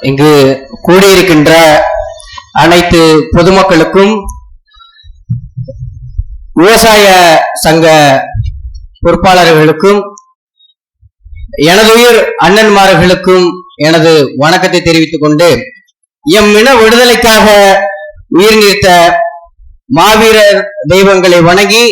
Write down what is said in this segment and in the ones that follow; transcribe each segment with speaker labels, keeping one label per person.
Speaker 1: இங்கு கூடியிருக்கின்ற அனைத்து பொதுமக்களுக்கும் விவசாய சங்க பொறுப்பாளர்களுக்கும் எனது உயிர் அண்ணன்மார்களுக்கும் எனது வணக்கத்தை தெரிவித்துக் கொண்டு எம் இன விடுதலைக்காக உயிர் நீத்த மாவீரர் தெய்வங்களை வணங்கி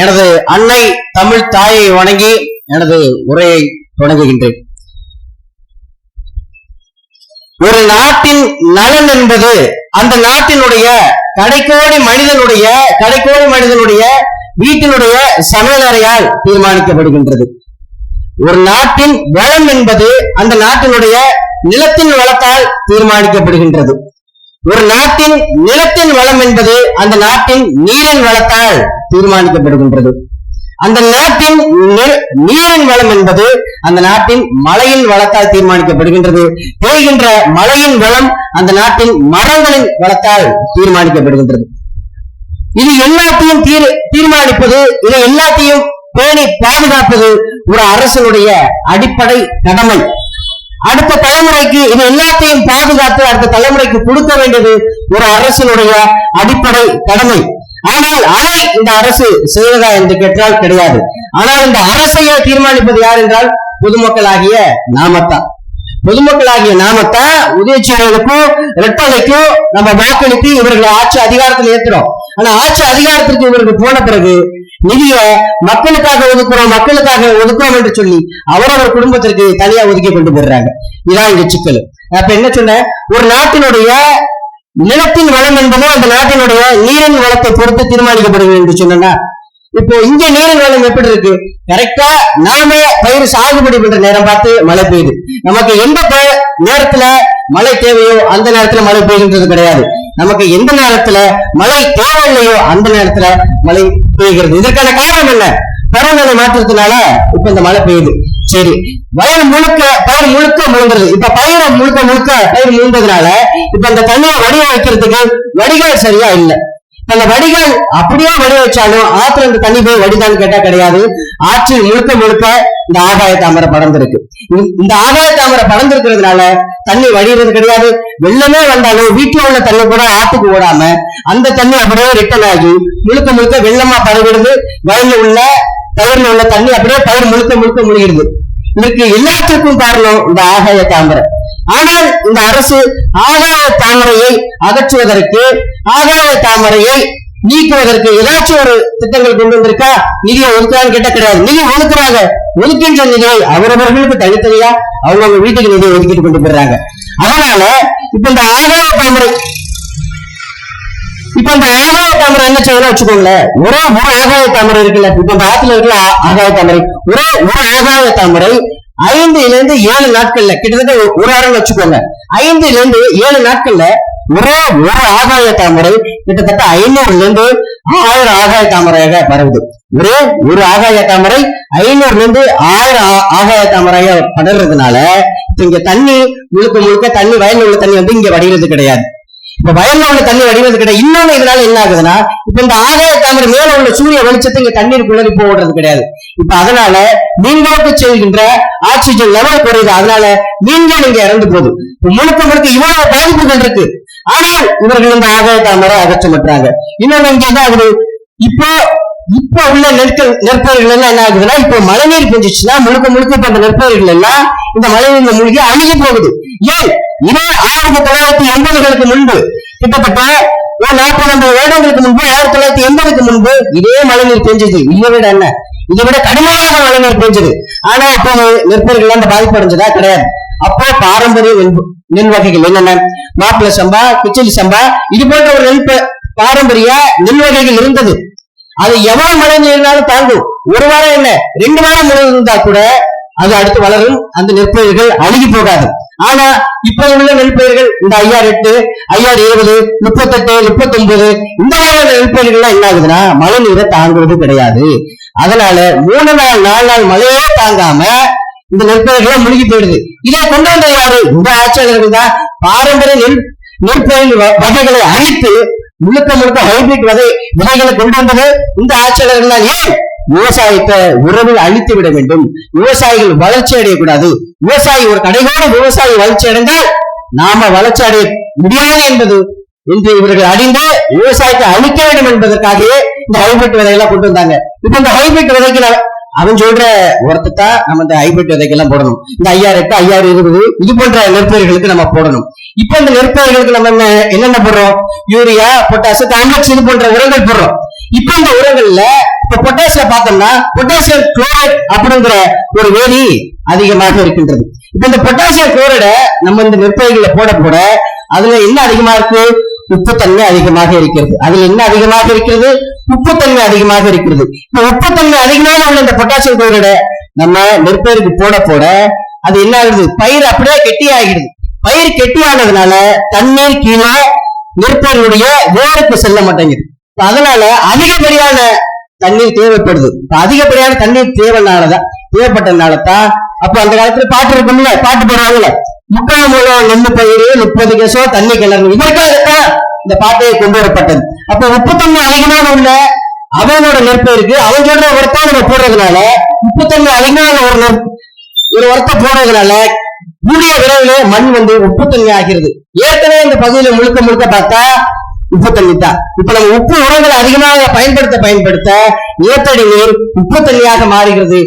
Speaker 1: எனது அன்னை தமிழ் தாயை வணங்கி எனது உரையை தொடங்குகின்றேன். ஒரு நாட்டின் நலன் என்பது அந்த நாட்டினுடைய கடைக்கோடி மனிதனுடைய கடைக்கோடி மனிதனுடைய வீட்டினுடைய சமையலறையால் தீர்மானிக்கப்படுகின்றது. ஒரு நாட்டின் வளம் என்பது அந்த நாட்டினுடைய நிலத்தின் வளத்தால் தீர்மானிக்கப்படுகின்றது. ஒரு நாட்டின் நிலத்தின் வளம் என்பது அந்த நாட்டின் நீரின் வளத்தால் தீர்மானிக்கப்படுகின்றது. அந்த நாட்டின் நீரின் வளம் என்பது அந்த நாட்டின் மழையின் வளத்தால் தீர்மானிக்கப்படுகின்றது. பெய்கின்ற மழையின் வளம் அந்த நாட்டின் மரங்களின் வளத்தால் தீர்மானிக்கப்படுகின்றது. இது எல்லாத்தையும் தீர் தீர்மானிப்பது இதை எல்லாத்தையும் பேணி பாதுகாப்பது ஒரு அரசனுடைய அடிப்படை கடமை. அடுத்த தலைமுறைக்கு இது எல்லாத்தையும் பாதுகாத்து அடுத்த தலைமுறைக்கு கொடுக்க வேண்டியது ஒரு அரசனுடைய அடிப்படை கடமை. ஆனால் அதை இந்த அரசு செய்வதா என்று கேட்டால் கிடையாது. ஆனால் இந்த அரசையே தீர்மானிப்பது யார் என்றால் பொதுமக்களாகிய நாமத்தான் பொதுமக்களாகிய நாமத்தான் உதயச்சீரர்களுக்கும் ரெட்டலைக்கும் நம்ம வாக்களித்து இவர்களை ஆட்சி அதிகாரத்தில் ஏத்துறோம். ஆனா ஆட்சி அதிகாரத்திற்கு இவர்கள் போன பிறகு நிதிய மக்களுக்காக ஒதுக்குறோம் மக்களுக்காக ஒதுக்குறோம் என்று சொல்லி அவரவர் குடும்பத்திற்கு தனியா ஒதுக்கி கொண்டு போடுறாங்க இதான் இந்த சிக்கல். அப்ப என்ன சொன்னேன் ஒரு நாட்டினுடைய நிலத்தின் வளம் என்பது அந்த நாட்டினுடைய நீரின் வளத்தை பொறுத்து தீர்மானிக்கப்படுகிறது என்று சொன்னா இப்போ இங்க நீரின் வளம் எப்படி இருக்கு? கரெக்டா நாமே பயிர் சாகுபடி பண்ற நேரம் பார்த்து மழை பெய்யுது. நமக்கு எந்த நேரத்துல மழை தேவையோ அந்த நேரத்துல மழை பெய்கின்றது கிடையாது. நமக்கு எந்த நேரத்துல மழை தேவையில்லையோ அந்த நேரத்துல மழை பெய்கிறது. இதற்கான காரணம் என்ன? பருவநிலை மாற்றத்தினால இப்ப இந்த மழை பெய்யுது. சரி வயல் முழுக்க பயிர் முழுக்க முழுங்குறது. இப்ப பயிரை முழுக்க முழுக்க பயிர் முழுந்ததுனால இப்ப அந்த தண்ணியை வடிவ வைக்கிறதுக்கு வடிகால் சரியா இல்ல. இப்ப அந்த வடிகால் அப்படியே வடி வச்சாலும் ஆத்துல இந்த தண்ணி போய் வடிதான்னு கேட்டா கிடையாது. ஆற்றில் முழுக்க முழுக்க இந்த ஆகாய தாமரை படர்ந்திருக்கு. இந்த- இந்த ஆகாய தாமரை படர்ந்திருக்கிறதுனால தண்ணி வடிகிறது கிடையாது. வெள்ளமே வந்தாலும் வீட்டுல உள்ள தண்ணி கூட ஆத்துக்கு ஓடாம அந்த தண்ணி அப்படியே ரிட்டர்ன் ஆகி முழுக்க முழுக்க வெள்ளமா பரவிடுது. வயல்ல உள்ள பயிர்ல உள்ள தண்ணி அப்படியே பயிர் முழுக்க முழுக்க முழுகிறது இதற்கு எல்லாத்துக்கும் காரணம் இந்த ஆகாய தாமரை. ஆனால் இந்த அரசு ஆகாய தாமரையை அகற்றுவதற்கு ஆகாய தாமரையை நீக்குவதற்கு ஏதாச்சும் ஒரு திட்டங்கள் கொண்டு வந்திருக்கா? நிதியை ஒதுக்குறான்னு கேட்ட கிடையாது. நிதி ஒதுக்குறாங்க. ஒதுக்கின்ற நிதியை அவரவர்களுக்கு தனித்தனியா அவங்கவுங்க வீட்டுக்கு நிதியை ஒதுக்கிட்டு கொண்டு போயிடுறாங்க. அதனால இப்ப இந்த ஆகாய தாமரை இப்ப இந்த ஆகாய தாமரை என்ன செய்யணும் வச்சுக்கோங்களேன். ஒரே ஒரு ஆகாய தாமரை இருக்குல்ல இப்ப இந்த ஆத்துல இருக்குல்ல ஆகாய தாமரை. ஒரே ஒரு ஆகாய தாமரை ஐந்துல இருந்து ஏழு நாட்கள்ல கிட்டத்தட்ட ஒரு- ஒரு வாரம் வச்சுக்கோங்க. ஐந்துல இருந்து ஏழு நாட்கள்ல ஒரே ஒரு ஆகாய தாமரை கிட்டத்தட்ட ஐநூறுல இருந்து ஆயிரம் ஆகாய தாமரையாக பரவுது. ஒரே ஒரு ஆகாய தாமரை ஐநூறுல இருந்து ஆயிரம் ஆகாய தாமரையாக படர்றதுனால இங்க தண்ணி முழுக்க முழுக்க தண்ணி வயல் உள்ள தண்ணி வந்து இங்க வடிகிறது கிடையாது. இப்ப வயல்ல உள்ள தண்ணி வடிவது கிடையாது இன்னொன்னு இதனால என்ன ஆகுதுன்னா இப்ப இந்த ஆகாய தாமரை மேல உள்ள சூரிய வெளிச்சத்தை இங்க தண்ணீர் குளறி போடுறது கிடையாது. இப்ப அதனால மீன்களுக்கு செல்கின்ற ஆக்சிஜன் லெவல் குறையுது. அதனால மீன்கள் இங்க இறந்து போகுது. இப்ப முழுக்க முழுக்க இவ்வளவு பாதிப்புகள் இருக்கு. ஆனால் இவர்கள் இந்த ஆகாய தாமரை அகற்றப்பட்டாங்க இன்னொன்னு இங்க என்ன ஆகுது? இப்போ இப்ப உள்ள நெற்கள் நெற்பயிர்கள் எல்லாம் என்ன ஆகுதுன்னா இப்போ மழைநீர் பெஞ்சிச்சுன்னா முழுக்க முழுக்க இப்ப அந்த நெற்பயிர்கள் எல்லாம் இந்த மழைநீர்ல மூழ்கி அழுகி போகுது. ஏன்? இதே ஆயிரத்தி தொள்ளாயிரத்தி எண்பதுகளுக்கு முன்பு கிட்டத்தட்ட ஒரு நாற்பது ஐம்பது வருடங்களுக்கு முன்பு ஆயிரத்தி தொள்ளாயிரத்தி எண்பதுக்கு முன்பு இதே மழைநீர் பெஞ்சது. இதை விட என்ன? இதை விட கடுமையாக மழைநீர் பெஞ்சது. ஆனா அப்போ நெற்பயிர்கள் அந்த பாதிப்பு அடைஞ்சதா? கிடையாது. அப்போ பாரம்பரிய நெல் வகைகள் என்னென்ன? மாப்பிள சம்பா கிச்சலி சம்பா இது போன்ற ஒரு நெல் பாரம்பரிய நெல் வகைகள் இருந்தது. அது எவ்வளவு மழை நீர்னாலும் தாங்கும். ஒரு வாரம் என்ன? ரெண்டு வாரம் மழை இருந்தா கூட அது அடுத்து வளரும். அந்த நெற்பயிர்கள் அழுகி போகாது. ஆனா இப்ப உள்ள நெற்பயிர்கள் இந்த ஐயா எட்டு ஐயா இருபது முப்பத்தெட்டு முப்பத்தொன்பது இந்த மாதிரியான நெற்பயிர்கள்லாம் என்ன ஆகுதுன்னா மழை நீரை தாங்குவது கிடையாது. அதனால மூணு நாள் நாலு நாள் மழையே தாங்காம இந்த நெற்பயிர்கள் முழுகி போயிடுது. இதை கொண்டு வந்த யாரு? இந்த ஆட்சியாளர்கள் தான். பாரம்பரிய நெல் நெற்பயிர் வ- வகைகளை அழித்து முழுக்க முழுக்க ஹைபிரிட் வகை விதைகளை கொண்டு வந்தது. இந்த ஆட்சியாளர்கள் தான் ஏன் விவசாயத்தை உறவில் அழித்து விட வேண்டும்? விவசாயிகள் வளர்ச்சி அடையக்கூடாது. விவசாயி ஒரு கடைகோட விவசாயி வளர்ச்சி அடைந்தால் நாம வளர்ச்சி அடைய முடியாது என்பது என்று இவர்கள் அறிந்து விவசாயத்தை அழிக்க வேண்டும் என்பதற்காகவே இந்த ஹைபிரிட் விதையெல்லாம் கொண்டு வந்தாங்க. இப்ப இந்த ஹைபிரிட் விதைக்கு அவன் சொல்ற உரத்தை தான் நம்ம இந்த ஹைபிரிட் விதைக்கெல்லாம் போடணும். இந்த ஐயாயிரம் எட்டு ஐயாயிரம் இருபது இது போன்ற நெற்பயிர்களுக்கு நம்ம போடணும். இப்ப இந்த நெற்பயிர்களுக்கு நம்ம என்ன என்னென்ன போடுறோம்? யூரியா பொட்டாசு காம்ப்ளெக்ஸ் இது போன்ற உரங்கள் போடுறோம். இப்ப இந்த உரங்கள்ல இப்ப பொட்டாசிய பார்த்தோம்னா பொட்டாசியம் குளோரைட் அப்படிங்கிற ஒரு வேதி அதிகமாக இருக்கின்றது. இப்ப இந்த பொட்டாசியம் குளோரைடை நம்ம இந்த நெற்பயிர்களை போட போட அதுல என்ன அதிகமா இருக்கு? உப்புத்தன்மை அதிகமாக இருக்கிறது. அதுல என்ன அதிகமாக இருக்கிறது? உப்புத்தன்மை அதிகமாக இருக்கிறது. இப்ப உப்புத்தன்மை அதிகமாக உள்ள இந்த பொட்டாசியம் குளோரைடை நம்ம நெற்பயிருக்கு போட போட அது என்ன ஆகுது? பயிர் அப்படியே கெட்டி ஆகிடுது பயிர் கெட்டியானதுனால தண்ணீர் கீழே நெற்பயிர்களுடைய வேருக்கு செல்ல மாட்டேங்குது. இப்ப அதனால அதிகப்படியான தண்ணீர் தேவைப்படுது. இப்ப அதிகப்படியான தண்ணீர் தேவைனாலதான் தேவைப்பட்டதுனால தான் அப்ப அந்த காலத்துல பாட்டு இருக்கும்ல பாட்டு போடுவாங்கல்ல. முக்கால் மூலம் நெல்லு பயிர் முப்பது கேசோ தண்ணி கிணறு இதற்காகத்தான் இந்த பாட்டையை கொண்டு வரப்பட்டது. அப்ப உப்புத்தன்மை அதிகமான உள்ள அவனோட நெற்பயிருக்கு அவன் சொல்ற உரத்தை நம்ம போடுறதுனால உப்புத்தன்மை அதிகமான ஒரு நெற் ஒரு உரத்தை போடுறதுனால கூடிய விரைவில் மண் வந்து உப்பு தண்ணி ஆகிறது. ஏற்கனவே இந்த பகுதியில முழுக்க முழுக்க பார்த்தா உப்புத்தண்ணி தான். இப்ப நம்ம உப்பு உரங்களை அதிகமாக பயன்படுத்த பயன்படுத்த நிலத்தடி நீர் உப்பு தண்ணியாக மாறுகிறது.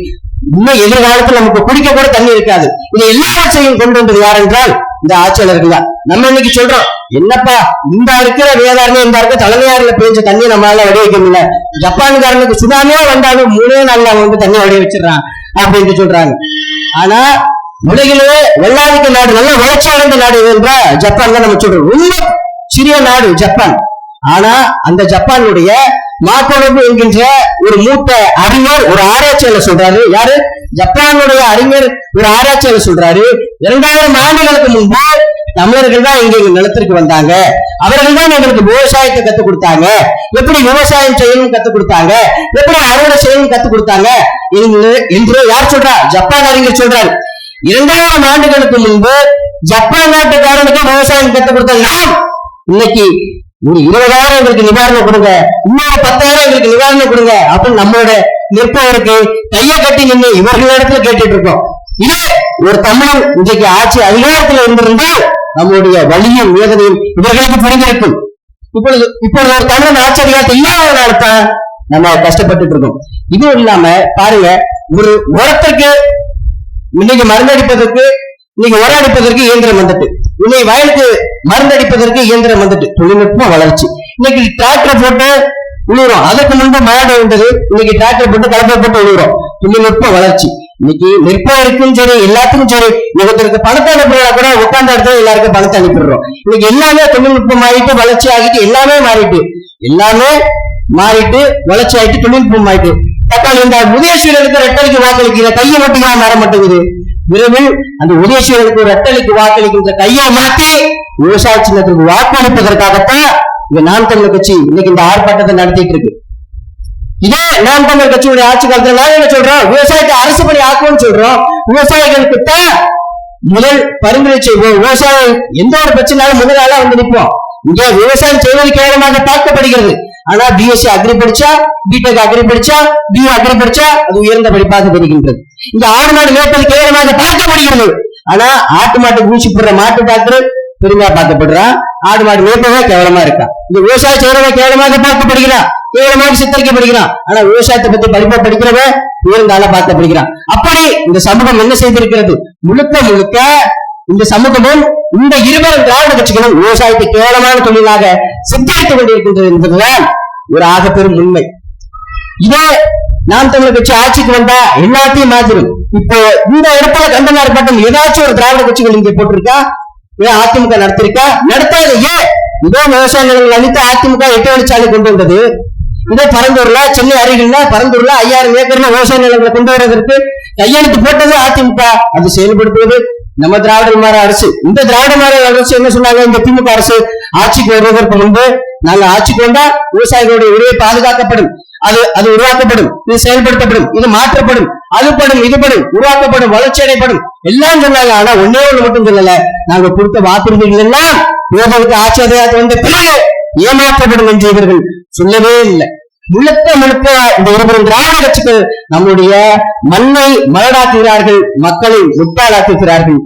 Speaker 1: இன்னும் எதிர்காலத்தில் நமக்கு குடிக்க கூட தண்ணி இருக்காது. இது எல்லாவற்றையும் கொண்டு வந்தது யார் என்றால் இந்த ஆட்சியாளர்கள் தான். நம்ம இன்னைக்கு சொல்றோம் என்னப்பா இந்த இருக்கிற வேதாரமே இந்த இருக்க தலைமையாரில் பெஞ்ச தண்ணி நம்மளால வடி வைக்க முடியல. ஜப்பான்காரனுக்கு சுதாமே வந்தாலும் மூணே நாள்ல அவன் வந்து தண்ணி வடி வச்சிடறான் அப்படின்னு சொல்றாங்க. ஆனா உலகிலே வெள்ளாதிக்க நாடு நல்ல வளர்ச்சி அடைந்த நாடு எது ஜப்பான் தான் நம்ம சொல்றோம். ரொம்ப சிறிய நாடு ஜப்பான். ஆனா அந்த ஜப்பானுடைய மாக்கொழுப்பு என்கின்ற ஒரு மூத்த அறிஞர் ஒரு ஆராய்ச்சியாளர் சொல்றாரு. யாரு? ஜப்பானுடைய அறிஞர் ஒரு ஆராய்ச்சியாளர் சொல்றாரு. இரண்டாயிரம் ஆண்டுகளுக்கு முன்பு தமிழர்கள் தான் இங்க எங்க நிலத்திற்கு வந்தாங்க. அவர்கள் தான் எங்களுக்கு விவசாயத்தை கத்துக் கொடுத்தாங்க. எப்படி விவசாயம் செய்யணும் கத்துக் கொடுத்தாங்க. எப்படி அறுவடை செய்யணும் கத்துக் கொடுத்தாங்க. என்று யார் சொல்றா? ஜப்பான் அறிஞர் சொல்றாரு. இரண்டாயிரம் ஆண்டுகளுக்கு முன்பு ஜப்பான் நாட்டுக்காரனுக்கு விவசாயம் கத்துக் கொடுத்த நாம் இன்னைக்கு ஒரு இருபதாயிரம் எங்களுக்கு நிவாரணம் கொடுங்க. இன்னொரு பத்தாயிரம் எங்களுக்கு நிவாரணம் கொடுங்க. அப்படின்னு நம்மளோட நிற்பவருக்கு கையை கட்டி நின்று இவர்களிடத்துல கேட்டுட்டு இருக்கோம். இதே ஒரு தமிழன் இன்றைக்கு ஆட்சி அதிகாரத்தில் இருந்திருந்தால் நம்மளுடைய வலியும் வேதனையும் இவர்களுக்கு புரிந்திருக்கும். இப்பொழுது இப்பொழுது ஒரு தமிழன் ஆட்சி அதிகாரத்தை இல்லாததுனால தான் நம்ம கஷ்டப்பட்டுட்டு இருக்கோம். இதுவும் இல்லாம பாருங்க ஒரு உரத்திற்கு இன்னைக்கு மருந்தடிப்பதற்கு இன்னைக்கு உரம் அடிப்பதற்கு இயந்திரம் வந்துட்டு. இன்னைக்கு வயலுக்கு மருந்தடிப்பதற்கு இயந்திரம் வந்துட்டு. தொழில்நுட்பம் வளர்ச்சி. இன்னைக்கு டிராக்டர் போட்டு உழுவுறோம் அதுக்கு முன்பு மழை இருந்தது இன்னைக்கு டிராக்டர் போட்டு கலப்பை போட்டு உழுவுறோம் தொழில்நுட்ப வளர்ச்சி. இன்னைக்கு நெற்பயிருக்கும் சரி எல்லாத்துக்கும் சரி ஒருத்தருக்கு பணத்தை அனுப்புறா கூட உட்கார்ந்த இடத்துல எல்லாருக்கும் பணத்தை அனுப்பிடுறோம். இன்னைக்கு எல்லாமே தொழில்நுட்பம் ஆகிட்டு வளர்ச்சி ஆகிட்டு எல்லாமே மாறிட்டு. எல்லாமே மாறிட்டு வளர்ச்சி ஆயிட்டு தொழில்நுட்பம் ஆயிட்டு தக்காளி இந்த உதயசூரியனுக்கு ரெட்டலைக்கு வாக்களிக்கிற கையை மட்டும் ஏன் மாற மாட்டேங்குது விரைவில் அந்த உதயசூரியனுக்கு ரெட்டலைக்கு வாக்களிக்கின்ற கையை மாற்றி விவசாய சின்னத்துக்கு வாக்களிப்பதற்காகத்தான் இந்த நாம் தமிழர் கட்சி இன்னைக்கு இந்த ஆர்ப்பாட்டத்தை நடத்திட்டு இருக்கு. இதே நாம் தமிழர் கட்சியுடைய ஆட்சி காலத்துல நான் என்ன சொல்றோம் விவசாயத்தை அரசு பணி ஆக்குவோம்னு சொல்றோம். விவசாயிகளுக்கு தான் முதல் பரிந்துரை செய்வோம். விவசாயம் எந்த ஒரு பிரச்சனையாலும் முதல் வந்து நிற்போம் இங்கே விவசாயம் செய்வது கேவலமாக பார்க்கப்படுகிறது ஆனா பிஎஸ்சி அக்ரி படிச்சா பிடெக் அக்ரி படிச்சா பி அக்ரி படிச்சா அது உயர்ந்த படிப்பாக தெரிகின்றது. இந்த ஆடு மாடு மேய்ப்பது கேவலமாக பார்க்கப்படுகிறது ஆனா ஆட்டு மாட்டுக்கு ஊசி போடுற மாட்டு டாக்டர் பெருமையா பார்க்கப்படுறான் ஆடு மாடு மேய்ப்பவன் கேவலமா இருக்கான் இந்த விவசாயம் செய்யறவன் கேவலமாக பார்க்கப்படுகிறான் கேவலமாக சித்தரிக்கப்படுகிறான் ஆனா விவசாயத்தை பத்தி படிப்பா படிக்கிறவன் உயர்ந்த ஆளா பார்க்கப்படுகிறான் அப்படி இந்த சமூகம் என்ன செய்திருக்கிறது? முழுக்க முழுக்க இந்த சமூகமும் இந்த இருவரும் திராவிட கட்சிகளும் விவசாயத்தை கேவலமான தொழிலாக சித்தரித்துக் கொண்டிருக்கின்றது என்பதுதான் ஒரு ஆகப்பெரும் உண்மை. இதே நாம் தமிழர் கட்சி ஆட்சிக்கு வந்தா எல்லாத்தையும் மாத்திரும் இப்போ இந்த இடத்துல கண்டனார் பட்டம் ஏதாச்சும் ஒரு திராவிட கட்சிகள் இங்கே போட்டிருக்கா? ஏன் அதிமுக நடத்திருக்கா? நடத்தாது. ஏன் இதோ விவசாய நிலங்கள் அளித்து அதிமுக எட்டு வழிச்சாலை கொண்டு வந்தது. இதே பரந்தூர்ல சென்னை அருகில்ல பரந்தூர்ல ஐயாயிரம் ஏக்கர்ல விவசாய நிலங்களை கொண்டு வருவதற்கு கையெழுத்து போட்டது அதிமுக. அது செயல்படுத்துவது நம்ம திராவிட மாற அரசு. இந்த திராவிட மாற அரசு என்ன சொன்னாங்க? இந்த திமுக அரசு ஆட்சிக்கு வருவதற்கு முன்பு நாங்க ஆட்சிக்கு வந்தா விவசாயிகளுடைய உரிமை பாதுகாக்கப்படும். அது அது உருவாக்கப்படும். இது செயல்படுத்தப்படும். இது மாற்றப்படும். அது படும் இது படும் உருவாக்கப்படும். வளர்ச்சி அடைப்படும் எல்லாம் சொன்னாங்க. ஆனா ஒன்னே ஒண்ணு மட்டும் சொல்லல. நாங்க கொடுத்த வாக்குறுதிகள் எல்லாம் இவர்களுக்கு ஆட்சி அதிகாரத்தில் வந்த பிறகு ஏமாற்றப்படும் என்று இவர்கள் சொல்லவே இல்லை. முழுக்க முழுக்க இந்த இருவரும் திராவிட கட்சிகள் நம்முடைய மண்ணை மலடாக்குகிறார்கள் மக்களை முட்டாளாக்குகிறார்கள்.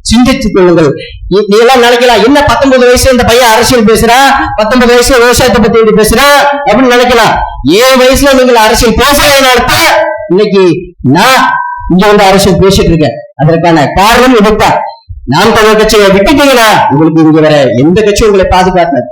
Speaker 1: சிந்தித்துக் கொள்ளுங்கள். நீ எல்லாம் நினைக்கலாம் என்ன பத்தொன்பது வயசுல இந்த பையன் அரசியல் பேசுறான் பத்தொன்பது வயசுல விவசாயத்தை பத்தி இப்படி பேசுறான் அப்படின்னு நினைக்கலாம். ஏழு வயசுல நீங்கள் அரசியல் பேசலைனால்தான் இன்னைக்கு நான் இங்க வந்து அரசியல் பேசிட்டு இருக்கேன். அதற்கான காரணம் இதுதான். நாம் தமிழ் கட்சியை விட்டுட்டீங்கன்னா உங்களுக்கு இங்க வர எந்த கட்சியும் உங்களை பாதுகாக்காது.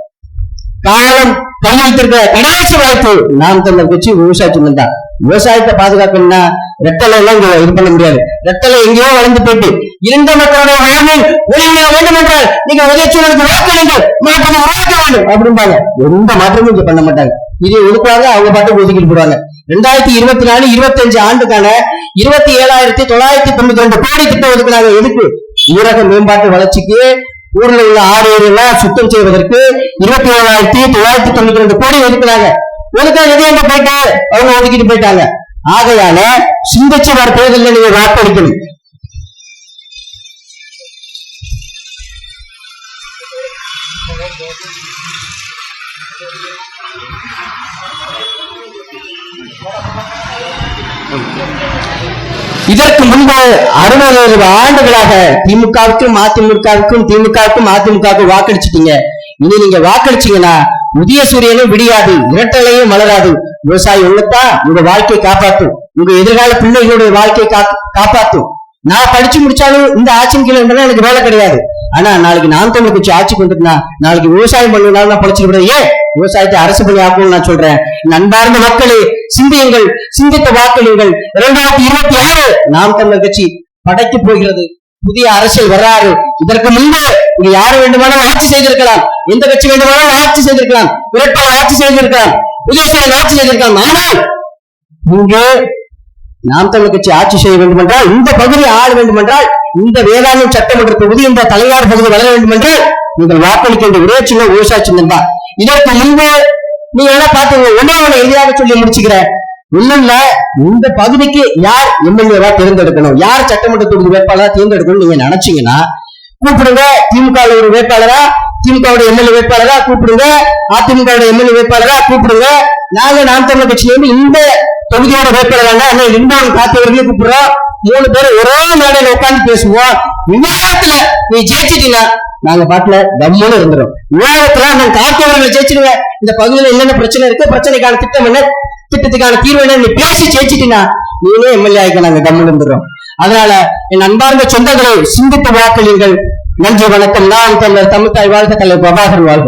Speaker 1: காலம் கை வைத்திருக்க கடைசி வாய்ப்பு. நாம் தமிழர் கட்சி விவசாய சின்னம் தான். விவசாயத்தை பாதுகாக்கணும்னா ரெட்டலை எல்லாம் இங்க இது பண்ண முடியாது. ரெட்டலை எங்கேயோ வளர்ந்து போயிட்டு இருந்த மக்களுடைய வாழ்வில் ஒளிமிட வேண்டும் என்றால் நீங்க உதயச்சூழலுக்கு வாக்களிங்கள் மாற்றத்தை உருவாக்க வேண்டும் அப்படிம்பாங்க. எந்த மாற்றமும் இங்க பண்ண மாட்டாங்க. இதை ஒதுக்குவாங்க அவங்க பாட்டுக்கு ஒதுக்கிட்டு போடுவாங்க ரெண்டாயிரத்தி இருபத்தி நாலு இருபத்தஞ்சு ஆண்டுக்கான இருபத்தி ஏழாயிரத்தி தொள்ளாயிரத்தி தொண்ணூத்தி ரெண்டு கோடி திட்டம் ஒதுக்குனாங்க எதுக்கு? ஊரக மேம்பாட்டு வளர்ச்சிக்கு ஊர்ல உள்ள ஆறு ஏரியெல்லாம் சுத்தம் செய்வதற்கு இருபத்தி ஏழாயிரத்தி தொள்ளாயிரத்தி தொண்ணூத்தி ரெண்டு கோடி ஒதுக்குறாங்க. ஒதுக்க எது எங்க போயிட்டு? அவங்க ஒதுக்கிட்டு போயிட்டாங்க. ஆகையால சிந்திச்சு வர தேர்தலில் நீங்க வாக்களிக்கணும். இதற்கு முன்பு அறுபது அறுபது ஆண்டுகளாக திமுகவுக்கும் அதிமுகவுக்கும் திமுகவுக்கும் அதிமுகவுக்கும் வாக்களிச்சிட்டீங்க. இனி நீங்க வாக்களிச்சீங்கன்னா உதய சூரியனும் விடியாது இரட்டலையும் மலராது விவசாயி உள்ளத்தா உங்க வாழ்க்கையை காப்பாத்தும். உங்க எதிர்கால பிள்ளைகளுடைய வாழ்க்கையை காப்பாத்தும். நான் படிச்சு முடிச்சாலும் இந்த ஆட்சியின் கீழே எனக்கு வேலை கிடையாது. ஆனா நாளைக்கு நான் தமிழ் கட்சி ஆட்சி கொண்டுட்டுனா நாளைக்கு விவசாயம் பண்ணுனாலும் நான் படிச்சுட்டு ஏன்? விவசாயத்தை அரசு பணி ஆக்கணும்னு நான் சொல்றேன். நண்பார்ந்த மக்களே சிந்தியுங்கள் சிந்தித்த வாக்களியுங்கள். இரண்டாயிரத்தி இருபத்தி ஆறு நாம் தமிழர் கட்சி படைக்க போகிறது. புதிய அரசியல் வர்றாரு இதற்கு முன்பு இங்க யாரு வேண்டுமானாலும் ஆட்சி செய்திருக்கலாம். எந்த கட்சி வேண்டுமானாலும் ஆட்சி செய்திருக்கலாம். இரட்டை ஆட்சி செய்திருக்கலாம். உதயசூரன் ஆட்சி செய்திருக்கலாம். ஆனால் இங்கு நாம் தமிழர் கட்சி ஆட்சி செய்ய வேண்டும் என்றால் இந்த பகுதியை ஆள வேண்டும் என்றால் இந்த வேளாண் சட்டமன்ற தொகுதி இந்த தலையார் பகுதி வளர வேண்டும் என்றால் நீங்கள் வாக்களிக்கின்ற ஒரே சின்ன விவசாய சின்னம் தான். இதற்கு முன்பு நீ என்ன பாத்தீங்க ஒன்னே ஒண்ணு எளிதாக சொல்லி முடிச்சுக்கிறேன். ஒண்ணும் இல்ல இந்த பகுதிக்கு யார் எம்எல்ஏவா தேர்ந்தெடுக்கணும்? யார் சட்டமன்ற தொகுதி வேட்பாளரா தேர்ந்தெடுக்கணும் நீங்க நினைச்சீங்கன்னா கூப்பிடுங்க. திமுக ஒரு வேட்பாளரா திமுக எம்எல்ஏ வேட்பாளரா கூப்பிடுங்க. அதிமுக எம்எல்ஏ வேட்பாளரா கூப்பிடுங்க. நாங்க நாம் தமிழர் கட்சியிலிருந்து இந்த தொகுதியோட வேட்பாளராங்க அண்ணன் காத்தவர்களையும் காத்தவர்களே கூப்பிடுறோம். மூணு பேரும் ஒரே மேடையில உட்கார்ந்து பேசுவோம். விவாதத்துல நீ ஜெயிச்சிட்டீங்கன்னா நாங்க பாட்டுல தம்முன்னு இருந்துடும் விவாதத்துல நான் காத்தவர்களை ஜெயிச்சிடுங்க. இந்த பகுதியில என்னென்ன பிரச்சனை இருக்கு பிரச்சனைக்கான திட்டம் என்ன திட்டத்துக்கான தீர்வு என்ன நீ பேசி ஜெயிச்சிட்டீங்கன்னா நீனே எம்எல்ஏ ஆகிக்க நாங்க தம்முன்னு இருந்துரும் அதனால என் அன்பார்ந்த சொந்தங்களை சிந்தித்து வாக்களியுங்கள். நன்றி வணக்கம். நான் தமிழர் தமிழ்தாய் வாழ்க தலைவர் பிரபாகர் வாழ்க.